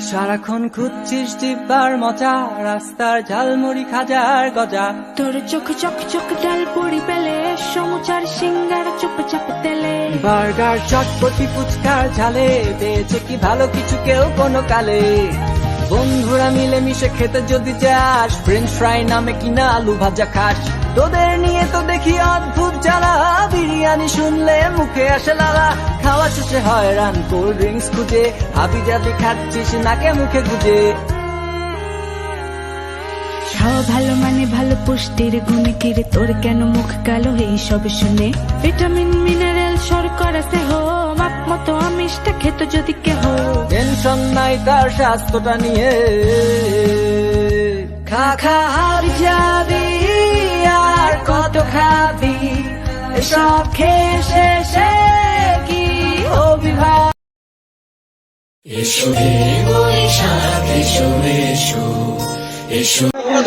সারাক্ষণ খুঁজছিস জিব্বার মজা রাস্তার ঝালমুড়ি খাজার গজা। তোর চোখ চক চক ডাল পড়ি পেলে সমুচার সিঙ্গার চুপ চাপ তেলে। বার্গার চটপটি ফুচকার ঝালে পেয়েছে কি ভালো কিছু কেউ কোনো কালে? বন্ধুরা মিলে মিশে খেতে যদি যাস ফ্রেঞ্চ ফ্রাই নামে কিনা আলু ভাজা খাস। তোদের নিয়ে তো দেখি অদ্ভুত জ্বালা, বিরিয়ানি শুনলে মুখে আসে লালা। খাওয়া শেষে হয় রান কোল্ড ড্রিঙ্কস খুঁজে, হাবি জাবি খাচ্ছিস, নাকে মুখে গুজে। খাওয়া ভালো মানে ভালো পুষ্টির গুণে কিরে, তোর কেন মুখ কালো, এই সব শুনে? ভিটামিন মিনারেল শর্করা দেহ মাপ মতো আমিষটা খেত যদি কেহ। টেনশন নাই তার স্বাস্থ্যটা নিয়ে। খা খা হার যাবি আর কত খাবি। এসব খেয়ে শেষে কি হবি ভাই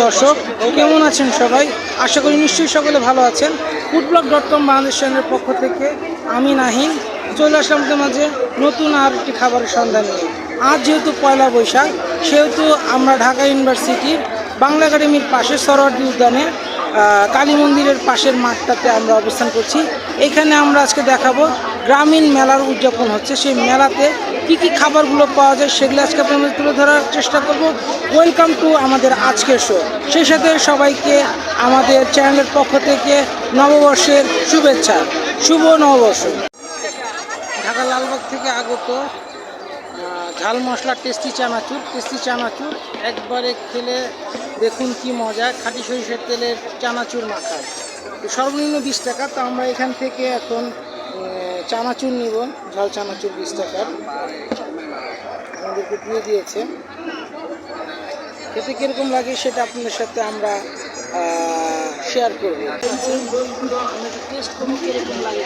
দর্শক কেমন আছেন সবাই? আশা করি নিশ্চয়ই সকলে ভালো আছেন। ফুডব্লগ ডট কম বাংলাদেশ চ্যানেলের পক্ষ থেকে আমি নাহিন। চলে আসলাম মাঝে নতুন আর একটি খাবারের সন্ধান আজ যেহেতু পয়লা বৈশাখ, সেহেতু আমরা ঢাকা ইউনিভার্সিটির বাংলা একাডেমির পাশে সরোয়ার্দী উদ্যানে কালী মন্দিরের পাশের মাঠটাতে আমরা অবস্থান করছি। এখানে আমরা আজকে দেখাবো গ্রামীণ মেলার উদযাপন হচ্ছে। সেই মেলাতে কি কি খাবারগুলো পাওয়া যায় সেগুলো আজকে আপনাদের তুলে ধরার চেষ্টা করব। ওয়েলকাম টু আমাদের আজকের শো সেই সাথে সবাইকে আমাদের চ্যানেলের পক্ষ থেকে নববর্ষের শুভেচ্ছা। শুভ নববর্ষ। ঢাকা লালবাগ থেকে আগত ঝাল মশলা টেস্টি চানাচুর টেস্টি চানাচুর, একবারে খেলে দেখুন কি মজা, খাঁটি সরিষার তেলের চানাচুর মাখা। সর্বনিম্ন বিশ টাকা, তো আমরা এখান থেকে এখন চানাচুর নিব, ঝাল চানাচুর বিশ টাকার। আমাদেরকে দিয়ে দিয়েছে। খেতে কীরকম লাগে সেটা আপনাদের সাথে আমরা শেয়ার করব টেস্ট করব। কীরকম লাগে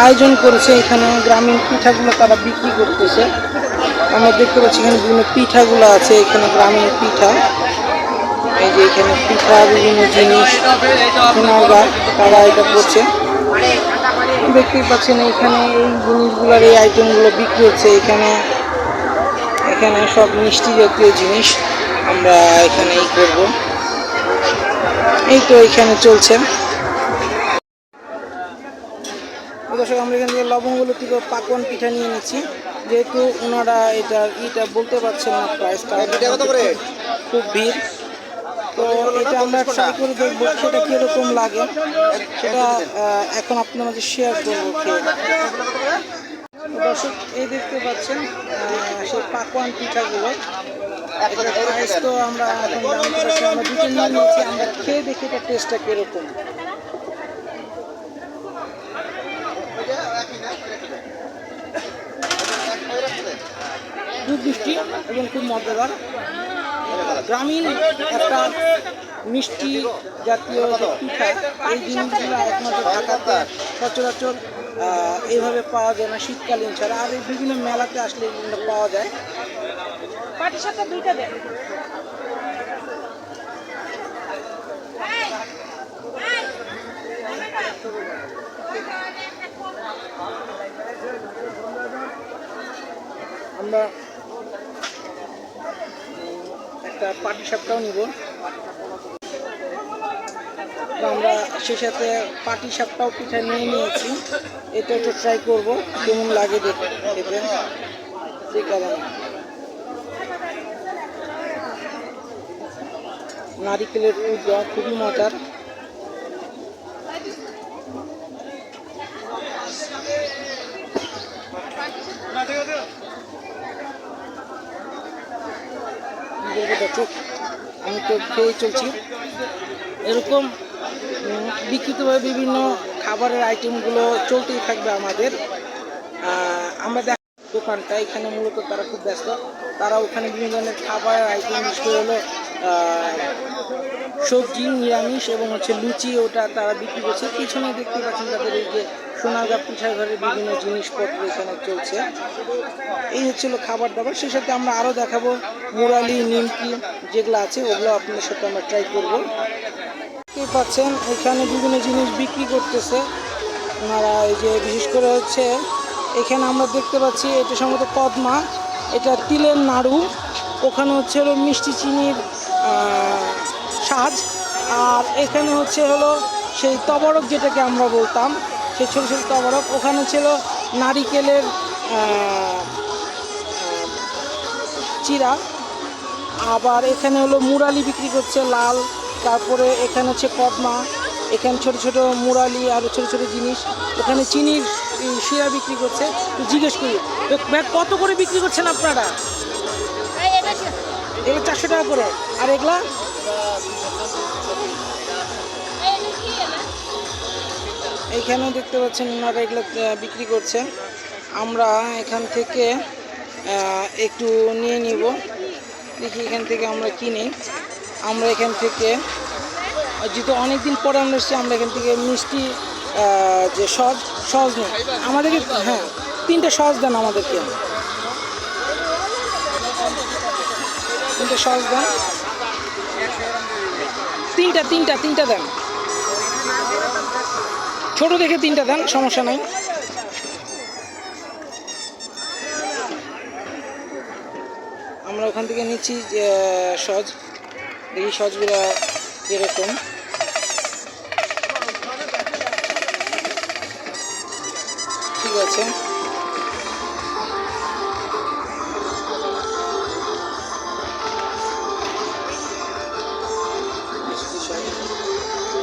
আয়োজন করেছে এখানে গ্রামীণ পিঠাগুলো তারা বিক্রি করতেছে। আমরা দেখতে পাচ্ছি এখানে বিভিন্ন পিঠাগুলো আছে, এখানে গ্রামীণ পিঠা। এই যে এখানে পিঠা, বিভিন্ন জিনিস তারা এটা করছে। দেখতেই পাচ্ছেন এখানে এই জিনিসগুলোর, এই আইটেমগুলো বিক্রি হচ্ছে এখানে। এখানে সব মিষ্টি জাতীয় জিনিস আমরা এখানে করব। এই তো এখানে চলছে। দর্শক আমরা এখান থেকে লবঙ্গগুলো থেকে পাকন পিঠা নিয়ে নিচ্ছি। যেহেতু ওনারা এটা ইটা বলতে পারছেন না প্রাইসটা খুব ভিড়। তো এটা আমরা ট্রাই করে দেখব সেটা কীরকম লাগে। সেটা এখন আপনার মাঝে শেয়ার করব দর্শক এই দেখতে পাচ্ছেন সেই পাকোয়ান পিঠাগুলো। প্রাইস তো আমরা এখন আমরা দুটো নিয়ে নিয়েছি। আমরা খেয়ে দেখি এটা টেস্টটা কীরকম। দুধ মিষ্টি এবং খুব মজাদার। গ্রামীণ একটা মিষ্টি জাতীয় পিঠা, এই জিনিসগুলো একমাত্র ঢাকাতে সচরাচর এইভাবে পাওয়া যায় না শীতকালীন ছাড়া। আর এই বিভিন্ন মেলাতে আসলে পাওয়া যায়। দুইটা দেয় আমরা উম, একটা পাটি সাপটাও নিব। তো আমরা সে সাথে পাটি সাপটাও পিঠা নিয়ে নিয়েছি। এটা একটু ট্রাই করব, কেমন লাগে দেখে খেতে সেই কারণে নারিকেলের দেওয়া খুবই মজার। আমি তো খেয়ে চলছি। এরকম বিকৃতভাবে বিভিন্ন খাবারের আইটেমগুলো চলতেই থাকবে আমাদের। আমরা দেখ, দোকানটা এখানে মূলত তারা খুব ব্যস্ত। তারা ওখানে বিভিন্ন ধরনের খাবারের আইটেম হলো সবজি, নিরামিষ এবং হচ্ছে লুচি ওটা তারা বিক্রি করছে। পিছনে দেখতে পাচ্ছেন তাদের এই যে সোনাগা পিঠা ঘরের বিভিন্ন জিনিসপত্র এখানে চলছে। এই হচ্ছিল খাবার দাবার। সেই সাথে আমরা আরও দেখাবো মুরালি, নিমকি যেগুলো আছে, ওগুলো আপনাদের সাথে আমরা ট্রাই করব। দেখতেই পাচ্ছেন, এখানে বিভিন্ন জিনিস বিক্রি করতেছে। ওনারা এই যে, বিশেষ করে হচ্ছে, এখানে আমরা দেখতে পাচ্ছি, এটা সম্ভবত কদমা। এটা তিলের নাড়ু। ওখানে হচ্ছে হলো মিষ্টি চিনির সাজ আর এখানে হচ্ছে হলো সেই তবরক যেটাকে আমরা বলতাম। সেই ছোটো ছোটো তবরক। ওখানে ছিল নারিকেলের চিরা। আবার এখানে হলো মুরালি বিক্রি করছে লাল। তারপরে এখানে হচ্ছে কদমা এখানে ছোট ছোট মুরালি আর ছোট ছোট জিনিস। ওখানে চিনির শিরা বিক্রি করছে। তো জিজ্ঞেস করি ভাই কত করে বিক্রি করছেন আপনারা? এগুলো চারশো টাকা করে। আর এগুলা? এইখানেও দেখতে পাচ্ছেন ওনারা এগুলো বিক্রি করছে। আমরা এখান থেকে একটু নিয়ে নিব। দেখি এখান থেকে আমরা কিনি। আমরা এখান থেকে যেহেতু অনেকদিন পরে আমরা এসেছি, আমরা এখান থেকে মিষ্টি যে সস সস নেই। আমাদেরকে হ্যাঁ তিনটে সস দেন আমাদেরকে। তিনটে সস দেন। তিনটা তিনটা তিনটা দেন। ছোট দেখে তিনটা দেন, সমস্যা নাই। আমরা ওখান থেকে নিচ্ছি সজ দেখি সজগুলো কীরকম। ঠিক আছে।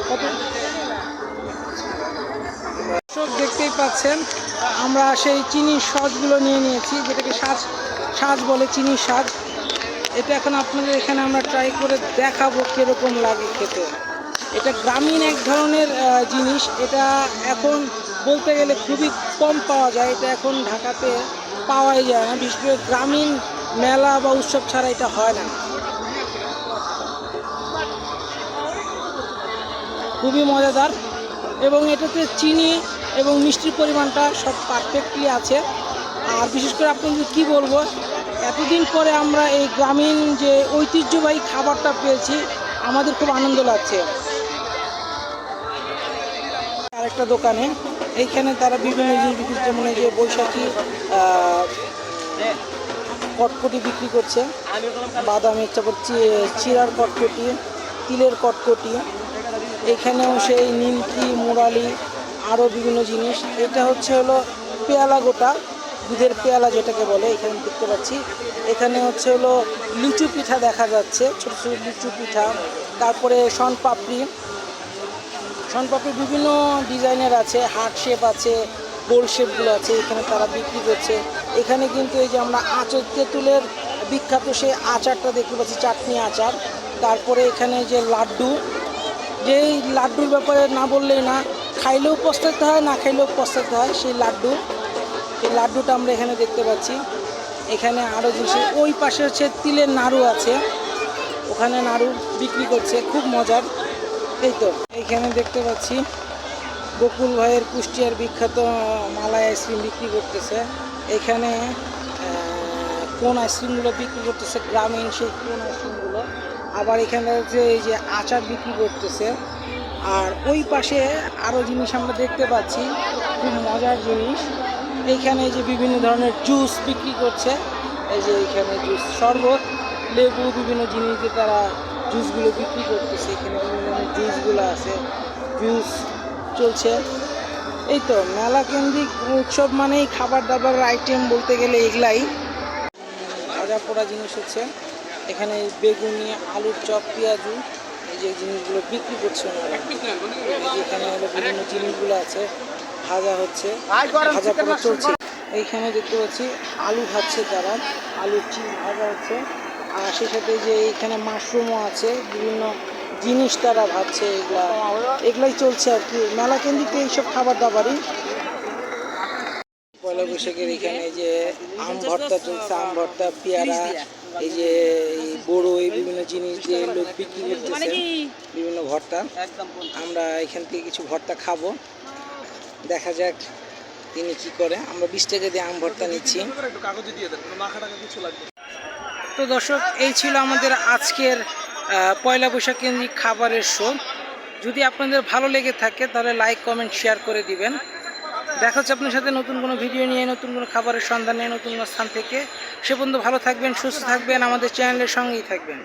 কত? দেখতেই পাচ্ছেন। আমরা সেই চিনির সসগুলো নিয়ে নিয়েছি, যেটাকে সাজ সাজ বলে চিনির সাজ। এটা এখন আপনাদের এখানে আমরা ট্রাই করে দেখাবো কীরকম লাগে খেতে। এটা গ্রামীণ এক ধরনের জিনিস। এটা এখন বলতে গেলে খুবই কম পাওয়া যায়। এটা এখন ঢাকাতে পাওয়াই যায় না। বিশেষ করে গ্রামীণ মেলা বা উৎসব ছাড়া এটা হয় না। খুবই মজাদার। এবং এটাতে চিনি এবং মিষ্টির পরিমাণটা সব পারফেক্টলি আছে। আর বিশেষ করে আপনাদের কি বলব, এতদিন পরে আমরা এই গ্রামীণ যে ঐতিহ্যবাহী খাবারটা পেয়েছি, আমাদের খুব আনন্দ লাগছে। আরেকটা দোকানে, এইখানে তারা বিভিন্ন জিনিস বিক্রি যেমন যে বৈশাখী কটকটি বিক্রি করছে, বাদামি, তারপর চিরার কটকটি, তিলের কটকটি এখানেও সেই নিমকি, মুরালি আরও বিভিন্ন জিনিস। এটা হচ্ছে হলো পেয়ালা গোটা, দুধের পেয়ালা যেটাকে বলে, এখানে দেখতে পাচ্ছি। এখানে হচ্ছে হলো লিচু পিঠা দেখা যাচ্ছে, ছোটো ছোটো লিচু পিঠা, তারপরে শন পাপড়ি। শনপাপড়ি বিভিন্ন ডিজাইনের আছে, হার্ট শেপ আছে, গোল শেপগুলো আছে, এখানে তারা বিক্রি করছে। এখানে কিন্তু এই যে আমরা আচার তেঁতুলের বিখ্যাত সেই আচারটা দেখতে পাচ্ছি, চাটনি আচার। তারপরে এখানে যে লাড্ডু, যেই লাড্ডুর ব্যাপারে না বললেই না খাইলেও পস্তাতে হয়, না খাইলেও পস্তাতে হয়। সেই লাড্ডু, সেই লাড্ডুটা আমরা এখানে দেখতে পাচ্ছি। এখানে আরও জিনিস ওই পাশে হচ্ছে তিলের নাড়ু আছে। ওখানে নাড়ু বিক্রি করছে। খুব মজার। এই তো এইখানে দেখতে পাচ্ছি বকুল ভাইয়ের কুষ্টিয়ার বিখ্যাত মালাই আইসক্রিম বিক্রি করতেছে। এখানে কোন আইসক্রিমগুলো বিক্রি করতেছে, গ্রামীণ সেই কোন আইসক্রিমগুলো আবার এখানে হচ্ছে এই যে আচার বিক্রি করতেছে আর ওই পাশে আরও জিনিস আমরা দেখতে পাচ্ছি, খুব মজার জিনিস। এইখানে এই যে বিভিন্ন ধরনের জুস বিক্রি করছে, এই যে এখানে জুস শরবত, লেবু, বিভিন্ন জিনিস দিয়ে তারা জুসগুলো বিক্রি করতেছে। এখানে বিভিন্ন ধরনের জুসগুলো আছে জুস চলছে। এই তো, মেলা কেন্দ্রিক উৎসব মানেই খাবার দাবারের আইটেম বলতে গেলে এগুলাই। ভাজা পোড়া জিনিস হচ্ছে, এখানে বেগুনি, আলুর চপ, পেঁয়াজু যে জিনিসগুলো বিক্রি করছে ওনারা। এখানে হলো বিভিন্ন জিনিসগুলো আছে ভাজা হচ্ছে ভাজা পোড়া চলছে। এইখানে দেখতে পাচ্ছি আলু ভাজছে তারা আলুর চিজ ভাজা হচ্ছে। আর সেই সাথে যে এখানে মাশরুমও আছে বিভিন্ন জিনিস তারা ভাবছে এগুলা। এগুলাই চলছে আর কি। মেলা কেন্দ্রিক এইসব খাবার দাবারই। পয়লা বৈশাখের এখানে যে আম ভর্তা চলছে আম ভর্তা পেয়ারা এই যে এই বড়ো এই বিভিন্ন জিনিস যে লোক বিক্রি করতেছে বিভিন্ন ভর্তা। আমরা এখান থেকে কিছু ভর্তা খাব। দেখা যাক তিনি কি করে। আমরা বিশ টাকা দিয়ে আম ভর্তা নিচ্ছি। তো দর্শক এই ছিল আমাদের আজকের পয়লা বৈশাখ কেন্দ্রিক খাবারের শো। যদি আপনাদের ভালো লেগে থাকে তাহলে লাইক কমেন্ট শেয়ার করে দিবেন। দেখা হচ্ছে আপনার সাথে নতুন কোনো ভিডিও নিয়ে, নতুন কোনো খাবারের সন্ধান নিয়ে, নতুন কোনো স্থান থেকে। সে পর্যন্ত ভালো থাকবেন, সুস্থ থাকবেন, আমাদের চ্যানেলের সঙ্গেই থাকবেন।